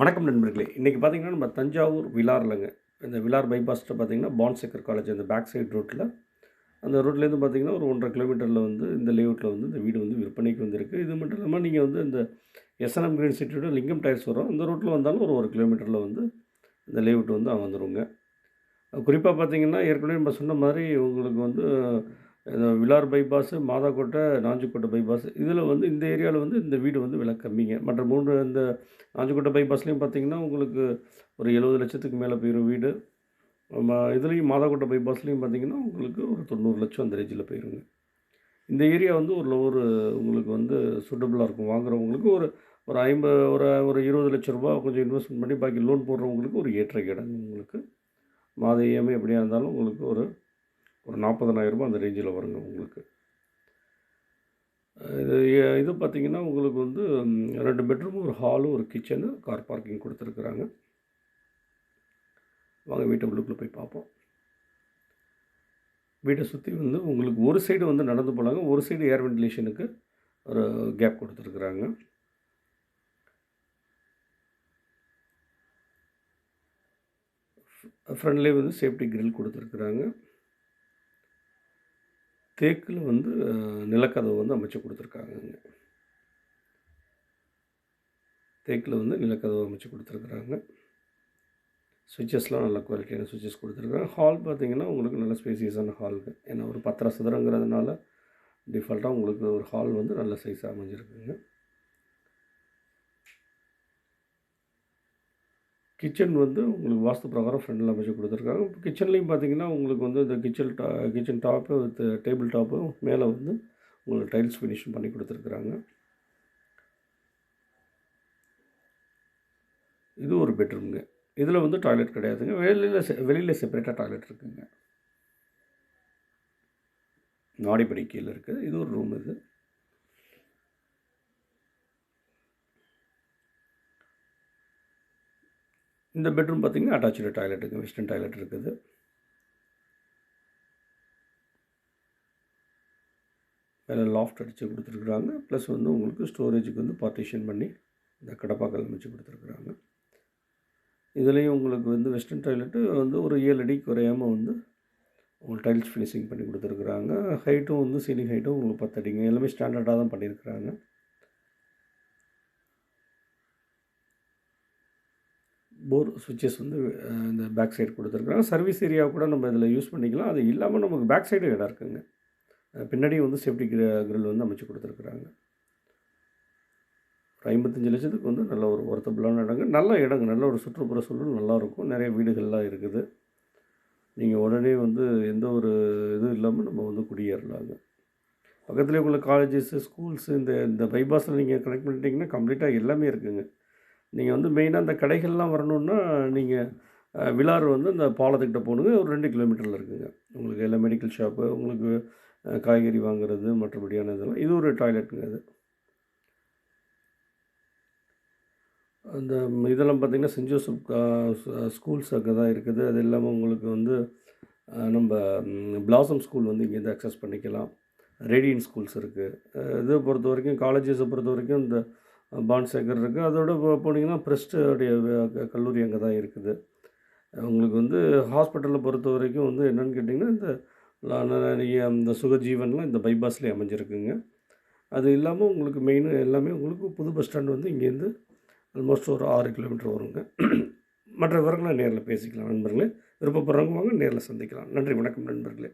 வணக்கம் நண்பர்களே. இன்றைக்கி பார்த்தீங்கன்னா நம்ம தஞ்சாவூர் விலார்லங்க இந்த விலார் பைபாஸ்ட்டு பார்த்தீங்கன்னா பான்செக்கர் காலேஜ் அந்த பேக் சைடு ரோட்டில் அந்த ரோட்லேருந்து பார்த்தீங்கன்னா ஒரு ஒன்றரை கிலோமீட்டரில் வந்து இந்த லேஅவுட்டில் வந்து இந்த வீடு வந்து விற்பனைக்கு வந்திருக்கு. இது மட்டும் இல்லாமல் நீங்கள் வந்து இந்த எஸ்என்எம் கிரீன் சிட்டியோட லிங்கம் டயர்ஸ் வரும். அந்த ரோட்டில் வந்தாலும் ஒரு ஒரு கிலோமீட்டரில் வந்து இந்த லேஅவுட் வந்து வந்துருங்க. குறிப்பாக பார்த்தீங்கன்னா ஏற்கனவே நம்ம சொன்ன மாதிரி உங்களுக்கு வந்து இந்த விலார் பைபாஸு மாதாக்கோட்டை நாஞ்சிக்கோட்டை பைபாஸ். இதில் வந்து இந்த ஏரியாவில் வந்து இந்த வீடு வந்து விலை கம்மிங்க மற்ற மூன்று இந்த நாஞ்சிக்கோட்டை பைபாஸ்லேயும் பார்த்தீங்கன்னா உங்களுக்கு ஒரு எழுபது லட்சத்துக்கு மேலே போயிடும் வீடு. இதுலேயும் மாதாக்கோட்டை பைபாஸ்லேயும் பார்த்தீங்கன்னா உங்களுக்கு ஒரு தொண்ணூறு லட்சம் அந்த ரேஞ்சில் போயிருங்க. இந்த ஏரியா வந்து ஒரு ஒரு உங்களுக்கு வந்து சூட்டபுளாக இருக்கும். வாங்குறவங்களுக்கு ஒரு ஒரு ஐம்பது ஒரு ஒரு இருபது லட்ச ரூபா கொஞ்சம் இன்வெஸ்ட்மெண்ட் பண்ணி பாக்கி லோன் போடுறவங்களுக்கு ஒரு ஏற்ற கிடங்கு உங்களுக்கு. மாத இஎம்ஐ எப்படியா இருந்தாலும் உங்களுக்கு ஒரு ஒரு நாற்பதனாயிரரூபா அந்த ரேஞ்சில் வருங்க உங்களுக்கு. இது இது பார்த்தீங்கன்னா உங்களுக்கு வந்து ரெண்டு பெட்ரூமும் ஒரு ஹாலு ஒரு கிச்சனு கார் பார்க்கிங் கொடுத்துருக்குறாங்க. வாங்க வீட்டை உள்ளுக்குள்ளே போய் பார்ப்போம். வீட்டை சுற்றி வந்து உங்களுக்கு ஒரு சைடு வந்து நடந்து போனாங்க ஒரு சைடு ஏர் வென்டிலேஷனுக்கு ஒரு கேப் கொடுத்துருக்குறாங்க. ஃப்ரண்ட்லேயே வந்து சேஃப்டி கிரில் கொடுத்துருக்குறாங்க. தேக்கில் வந்து நிலக்கதவு வந்து அமைச்சு கொடுத்துருக்காங்கங்க. தேக்கில் வந்து நிலக்கதவு அமைச்சு கொடுத்துருக்குறாங்க. சுவிச்சஸ்லாம் நல்ல குவாலிட்டியான சுவிச்சஸ் கொடுத்துருக்காங்க ஹால் பார்த்திங்கன்னா உங்களுக்கு நல்ல ஸ்பேசியஸான ஹாலுங்க ஏன்னா ஒரு பத்தரை சதுரங்கிறதுனால டிஃபால்ட்டாக உங்களுக்கு ஒரு ஹால் வந்து நல்ல சைஸாக அமைஞ்சிருக்குங்க. கிச்சன் வந்து உங்களுக்கு வாஸ்து பிரகாரம் ஃப்ரெண்டில் அமைச்சு கொடுத்துருக்காங்க. கிச்சன்லேயும் பார்த்தீங்கன்னா உங்களுக்கு வந்து இந்த கிச்சன் டா kitchen top with table top மேலே வந்து உங்களுக்கு டைல்ஸ் ஃபினிஷிங் பண்ணி கொடுத்துருக்குறாங்க. இது ஒரு பெட்ரூம்ங்க இதில் வந்து டாய்லெட் கிடையாதுங்க. வெளியில் செ வெளியில் செப்பரேட்டாக டாய்லெட் இருக்குங்க. மாடிப்படி கீழே இருக்குது. இது ஒரு ரூம் இது. இந்த பெட்ரூம் பார்த்திங்கன்னா அட்டாச்சு டாய்லெட்டுங்க வெஸ்டர்ன் டாய்லெட் இருக்குது. மேலே லாஃப்ட் அடித்து கொடுத்துருக்குறாங்க. ப்ளஸ் வந்து உங்களுக்கு ஸ்டோரேஜுக்கு வந்து பார்ட்டிஷன் பண்ணி இந்த கடப்பாக்கல் அமைச்சு கொடுத்துருக்குறாங்க. இதுலேயும் உங்களுக்கு வந்து வெஸ்டர்ன் டாய்லெட்டு வந்து ஒரு ஏழு அடி குறையாமல் வந்து உங்களுக்கு டைல்ஸ் ஃபினிஷிங் பண்ணி கொடுத்துருக்குறாங்க. ஹைட்டும் வந்து சீலிங் ஹைட்டும் உங்களுக்கு பத்து அடிங்க. எல்லாமே ஸ்டாண்டர்டாக தான் பண்ணியிருக்கிறாங்க. போர் சுவிட்சஸ் வந்து இந்த பேக் சைடு கொடுத்துருக்குறாங்க. சர்வீஸ் ஏரியா கூட நம்ம இதில் யூஸ் பண்ணிக்கலாம். அது இல்லாமல் நமக்கு பேக் சைடு இடம் இருக்குங்க. அஹ், பின்னாடியும் வந்து சேஃப்டி கிரில் வந்து அமைச்சு கொடுத்துருக்குறாங்க. ஒரு ஐம்பத்தஞ்சு லட்சத்துக்கு வந்து நல்ல ஒரு ஒர்த்தபுளான இடங்க. நல்ல இடங்க. நல்ல ஒரு சுற்றுப்புற சூழல் நல்லாயிருக்கும். நிறைய வீடுகள்லாம் இருக்குது. நீங்கள் உடனே வந்து எந்த ஒரு இதுவும் இல்லாமல் நம்ம வந்து குடியேறலாங்க. பக்கத்துலேயே உள்ள காலேஜஸ் ஸ்கூல்ஸு இந்த இந்த பைபாஸில் நீங்கள் கனெக்ட் பண்ணிட்டீங்கன்னா கம்ப்ளீட்டாக எல்லாமே இருக்குங்க. நீங்கள் வந்து மெயினாக இந்த கடைகள்லாம் வரணுன்னா நீங்கள் விலார் வந்து இந்த பாலத்துக்கிட்ட போகணுங்க ஒரு ரெண்டு கிலோமீட்டரில் இருக்குங்க. உங்களுக்கு எல்லாம் மெடிக்கல் ஷாப்பு உங்களுக்கு காய்கறி வாங்குறது மற்றபடியான இதெல்லாம். இது ஒரு டாய்லெட்டுங்க அது. அந்த இதெல்லாம் பார்த்திங்கன்னா சென்ட் ஜோசப் ஸ்கூல்ஸ் அங்கே தான் இருக்குது. அது இல்லாமல் உங்களுக்கு வந்து நம்ம பிளாசம் ஸ்கூல் வந்து இங்கேருந்து அக்சஸ் பண்ணிக்கலாம். ரேடியன் ஸ்கூல்ஸ் இருக்குது இதை பொறுத்த வரைக்கும் காலேஜஸை பொறுத்த வரைக்கும் இந்த பான்சேகர் இருக்குது அதோட போ- போனீங்கன்னா பிரஸ்ட்டுடைய கல்லூரி அங்கே தான் இருக்குது. உங்களுக்கு வந்து ஹாஸ்பிட்டலை பொறுத்த வரைக்கும் வந்து என்னென்னு கேட்டிங்கன்னா இந்த அந்த இந்த சுகஜீவன்லாம் இந்த பைபாஸ்லேயே அமைஞ்சிருக்குங்க. அது இல்லாமல் உங்களுக்கு மெயின் எல்லாமே உங்களுக்கு புது பஸ் ஸ்டாண்ட் வந்து இங்கேருந்து ஆல்மோஸ்ட் ஒரு ஆறு கிலோமீட்டர் வருங்க. மற்ற விவரங்களை நேரில் பேசிக்கலாம் நண்பர்களே. விருப்பப்படுறவங்க வாங்க நேரில் சந்திக்கலாம். நன்றி வணக்கம் நண்பர்களே.